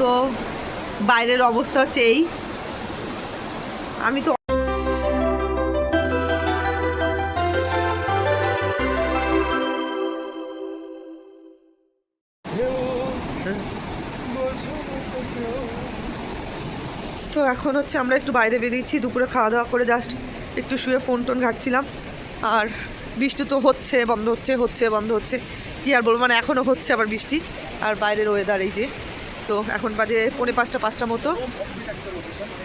তো বাইরের অবস্থা হচ্ছে এই। আমি তো তো এখন হচ্ছে আমরা একটু বাইরে বেরিয়েছি, দুপুরে খাওয়া দাওয়া করে জাস্ট একটু শুয়ে ফোন টোন ঘাটছিলাম। আর বৃষ্টি তো হচ্ছে, বন্ধ হচ্ছে হচ্ছে, বন্ধ হচ্ছে। কি আর বলব মানে এখনও হচ্ছে আবার বৃষ্টি। আর বাইরের ওয়েদার এই যে। তো এখন বাজে পৌনে পাঁচটা পাঁচটা মতো।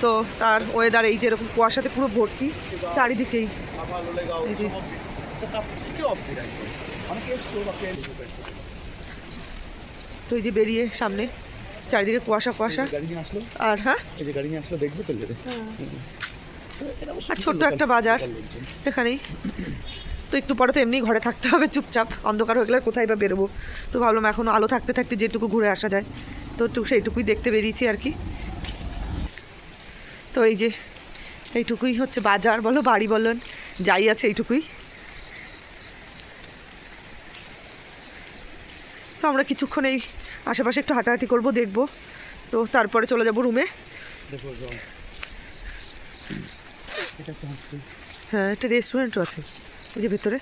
তো তার ওয়েদার এই যে এরকম কুয়াশাতে পুরো ভর্তি চারিদিকেই। তো এই যে বেরিয়ে সামনে চারিদিকে কুয়াশা কুয়াশা। আর হ্যাঁ? আর ছোট্ট একটা বাজার এখানেই। তো একটু পরে তো এমনি ঘরে থাকতে হবে চুপচাপ। অন্ধকার হয়ে গেলে কোথায় বা বেরোবো? তো ভাবলাম এখনও আলো থাকতে থাকতে যেটুকু ঘুরে আসা যায়। তো একটু সেইটুকুই দেখতে বেরিয়েছি আর কি। তো এই যে এইটুকুই হচ্ছে বাজার বলো বাড়ি বলেন যাই আছে এইটুকুই। তো আমরা কিছুক্ষণ এই আশেপাশে একটু হাঁটাহাঁটি করব দেখব। তো তারপরে চলে যাব রুমে হ্যাঁ একটা রেস্টুরেন্টও আছে। ওই যে ভেতরে?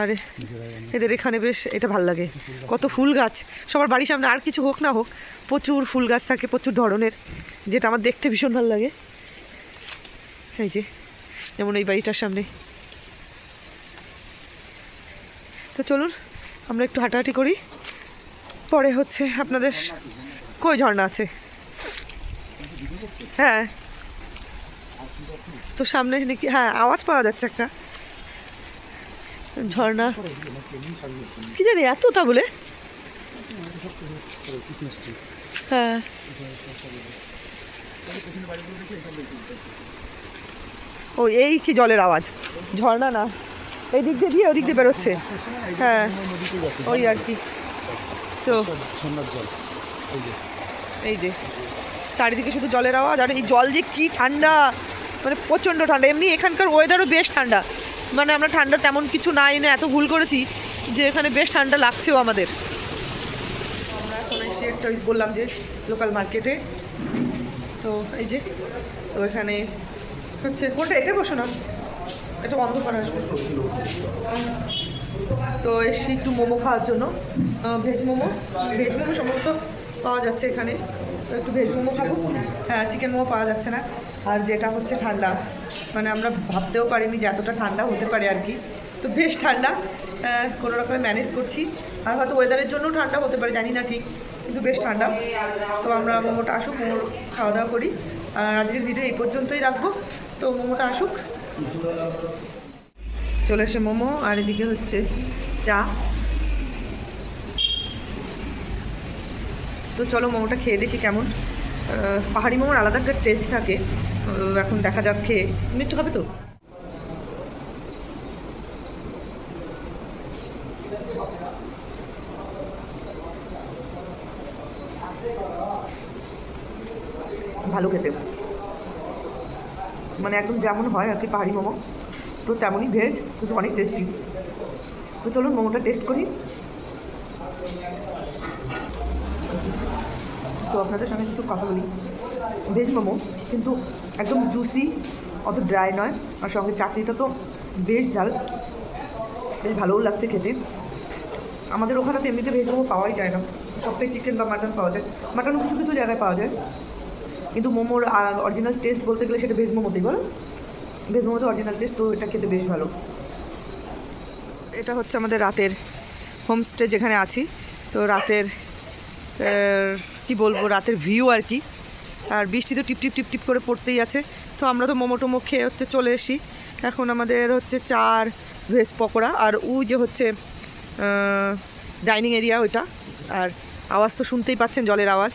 আরে এদের এখানে বেশ এটা ভালো লাগে। কত ফুল গাছ। সবার বাড়ির সামনে আর কিছু হোক না হোক প্রচুর ফুল গাছ থাকে প্রচুর ধরনের যেটা আমার দেখতে ভীষণ ভালো লাগে। এই যে যেমন এই বাড়িটার সামনে। তো চলুন আমরা একটু হাঁটাহাঁটি করি। পরে হচ্ছে আপনাদের কই ঝর্ণা আছে? হ্যাঁ। তো সামনে নাকি হ্যাঁ আওয়াজ পাওয়া যাচ্ছে একটা। ঝর্ণা। কি জানি এত তা বলে? হ্যাঁ। ও এই কি জলের আওয়াজ? ঝর্ণা না। এই দিক দিয়ে দিয়ে ওদিক দিয়ে বেরোচ্ছে। হ্যাঁ ওই আর কি। তো এই যে। চারিদিকে শুধু জলের আওয়াজ আর এই জল যে কী ঠান্ডা মানে প্রচণ্ড ঠান্ডা। এমনি এখানকার ওয়েদারও বেশ ঠান্ডা। মানে আমরা ঠান্ডা তেমন কিছু না এত ভুল করেছি যে এখানে বেশ ঠান্ডা লাগছেও আমাদের। আমরা এখন এসে একটা বললাম যে লোকাল মার্কেটে তো এই যে তো এখানে হচ্ছে, কোনটা? এটা বসো না। এটা বন্ধ করা আসবে। তো এসে একটু মোমো খাওয়ার জন্য। ভেজ মোমো। ভেজ মোমো সম্ভবত পাওয়া যাচ্ছে এখানে। একটু ভেজ মোমো খাব হ্যাঁ চিকেন মোমো পাওয়া যাচ্ছে না। আর যেটা হচ্ছে ঠান্ডা। মানে আমরা ভাবতেও পারিনি যে এতটা ঠান্ডা হতে পারে আর কি। তো বেশ ঠান্ডা। কোনো রকমে ম্যানেজ করছি। আর হয়তো ওয়েদারের জন্য ঠান্ডা হতে পারে, জানি না ঠিক। কিন্তু বেশ ঠান্ডা। তো আমরা মোমোটা আসুক মোমোর খাওয়া দাওয়া করি। আর আজকের ভিডিও এই পর্যন্তই রাখব। তো মোমোটা আসুক। চলে এসে মোমো। আর এদিকে হচ্ছে চা। তো চলো মোমোটা খেয়ে দেখি কেমন। পাহাড়ি মোমোর আলাদা একটা টেস্ট থাকে। এখন দেখা যাক খেয়ে। তুমি খাবে তো? ভালো খেতে। মানে একদম যেমন হয় আর কি পাহাড়ি মোমো, তো তেমনই ভেজ, কিন্তু অনেক টেস্টি তো চলুন মোমোটা টেস্ট করি। তো আপনাদের সঙ্গে কিছু কথা বলি। ভেজ মোমো, কিন্তু একদম জুসি অত ড্রাই নয়। আর সঙ্গে চাটনিটা তো বেশ ঝাল। বেশ ভালোও লাগছে খেতে। আমাদের ওখানে তো এমনিতে ভেজ মোমো পাওয়াই যায় না। সবটাই চিকেন বা মাটন পাওয়া যায়। মাটনও কিছু কিছু জায়গায় পাওয়া যায়। কিন্তু মোমোর অরিজিনাল টেস্ট বলতে গেলে সেটা ভেজ মোমোতেই বলো। ভেজ মোমোতে অরিজিনাল টেস্ট তো এটা খেতে বেশ ভালো। এটা হচ্ছে আমাদের রাতের হোমস্টে যেখানে আছি। তো রাতের কি বলব, রাতের ভিউ আর কি। আর বৃষ্টি তো টিপ টিপ টিপ টিপ করে পড়তেই আছে। তো আমরা তো মোমো টোমো খেয়ে হচ্ছে চলে এসি এখন আমাদের হচ্ছে চার ভেজ পকোড়া। আর ওই যে হচ্ছে ডাইনিং এরিয়া ওইটা। আর আওয়াজ তো শুনতেই পাচ্ছেন জলের আওয়াজ।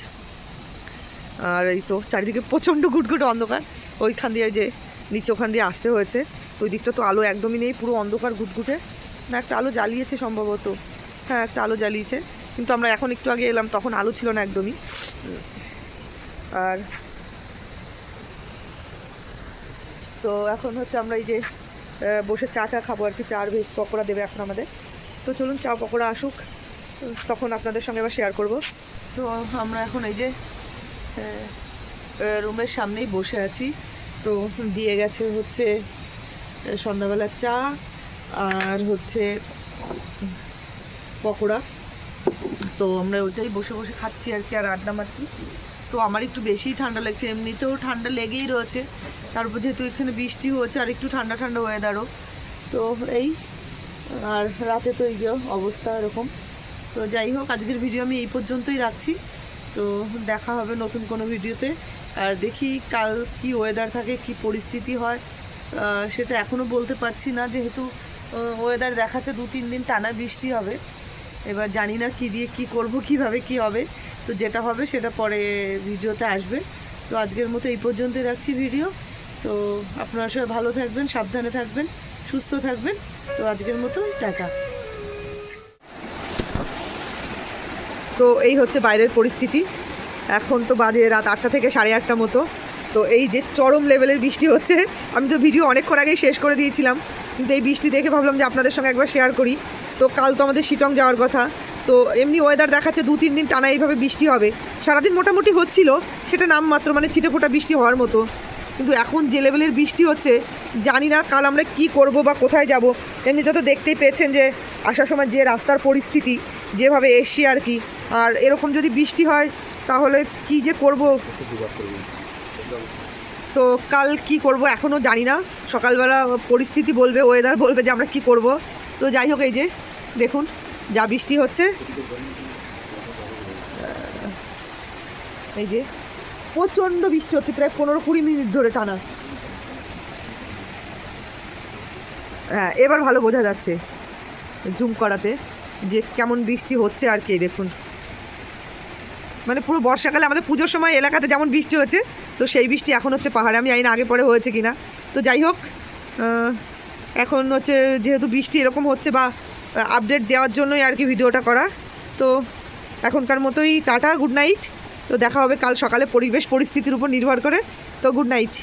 আর এই তো চারিদিকে প্রচণ্ড গুটগুট অন্ধকার। ওইখান দিয়ে যে নিচে ওখান দিয়ে আসতে হয়েছে। তো ওই দিকটা তো আলো একদমই নেই, পুরো অন্ধকার গুটগুটে। না, একটা আলো জ্বালিয়েছে সম্ভবত। হ্যাঁ একটা আলো জ্বালিয়েছে। কিন্তু আমরা এখন একটু আগে এলাম, তখন আলু ছিল না একদমই। আর তো এখন হচ্ছে আমরা এই যে বসে চা টা খাব আর কি চার ভেজ পকোড়া দেবে এখন আমাদের। তো চলুন চা পকোড়া আসুক, তখন আপনাদের সঙ্গে আবার শেয়ার করব। তো আমরা এখন এই যে রুমের সামনেই বসে আছি। তো দিয়ে গেছে হচ্ছে সন্ধ্যাবেলার চা আর হচ্ছে পকোড়া। তো আমরা ওইটাই বসে বসে খাচ্ছি আর কি, আর আড্ডা মারছি। তো আমার একটু বেশিই ঠান্ডা লাগছে, এমনিতেও ঠান্ডা লেগেই রয়েছে। তারপর যেহেতু এখানে বৃষ্টি হয়েছে, আর একটু ঠান্ডা ঠান্ডা ওয়েদারও তো এই, আর রাতে তো এই অবস্থা এরকম। তো যাই হোক, আজকের ভিডিও আমি এই পর্যন্তই রাখছি। তো দেখা হবে নতুন কোনো ভিডিওতে আর দেখি কাল কি ওয়েদার থাকে, কি পরিস্থিতি হয়। সেটা এখনও বলতে পারছি না, যেহেতু ওয়েদার দেখাচ্ছে দু তিন দিন টানা বৃষ্টি হবে। এবার জানি না কী দিয়ে কি করব, কীভাবে কি হবে, তো যেটা হবে সেটা পরে ভিডিওতে আসবে। তো আজকের মতো এই পর্যন্তই রাখছি ভিডিও। তো আপনারা সবাই ভালো থাকবেন, সাবধানে থাকবেন, সুস্থ থাকবেন। তো আজকের মতো টাটা। তো এই হচ্ছে বাইরের পরিস্থিতি। এখন তো বাজে রাত আটটা থেকে সাড়ে আটটা মতো। তো এই যে চরম লেভেলের বৃষ্টি হচ্ছে, আমি তো ভিডিও অনেকক্ষণ আগেই শেষ করে দিয়েছিলাম। কিন্তু এই বৃষ্টি দেখে ভাবলাম যে আপনাদের সঙ্গে একবার শেয়ার করি। তো কাল তো আমাদের শিটং যাওয়ার কথা। তো এমনি ওয়েদার দেখাচ্ছে দু, তিন দিন টানা এইভাবে বৃষ্টি হবে। সারাদিন মোটামুটি হচ্ছিল, সেটা নামমাত্র মানে ছিটেফোঁটা বৃষ্টি হওয়ার মতো। কিন্তু এখন যে লেভেলের বৃষ্টি হচ্ছে, জানি না কাল আমরা কি করব বা কোথায় যাব। এমনিতে তো দেখতেই পেয়েছেন যে আসার সময় যে রাস্তার পরিস্থিতি, যেভাবে এসছি আর কি। আর এরকম যদি বৃষ্টি হয়, তাহলে কি যে করব? তো কাল কি করব এখনও জানি না। সকালবেলা পরিস্থিতি বলবে ওয়েদার বলবে যে আমরা কি করব। তো যাই হোক, এই যে দেখুন, যা বৃষ্টি হচ্ছে। এই যে প্রচণ্ড বৃষ্টি হচ্ছে, প্রায় পনেরো কুড়ি মিনিট ধরে টানা। হ্যাঁ এবার ভালো বোঝা যাচ্ছে, জুম করাতে, যে কেমন বৃষ্টি হচ্ছে আর কি, দেখুন। মানে পুরো বর্ষাকালে আমাদের পুজোর সময় এলাকাতে যেমন বৃষ্টি হচ্ছে তো সেই বৃষ্টি এখন হচ্ছে পাহাড়ে, আমি জানি না আগে পরে হয়েছে কিনা। তো যাই হোক এখন হচ্ছে যেহেতু বৃষ্টি এরকম হচ্ছে বা আপডেট দেওয়ার জন্যই আর কি ভিডিওটা করা। তো এখনকার মতোই টাটা গুড নাইট তো দেখা হবে কাল সকালে পরিবেশ পরিস্থিতির উপর নির্ভর করে। তো গুড নাইট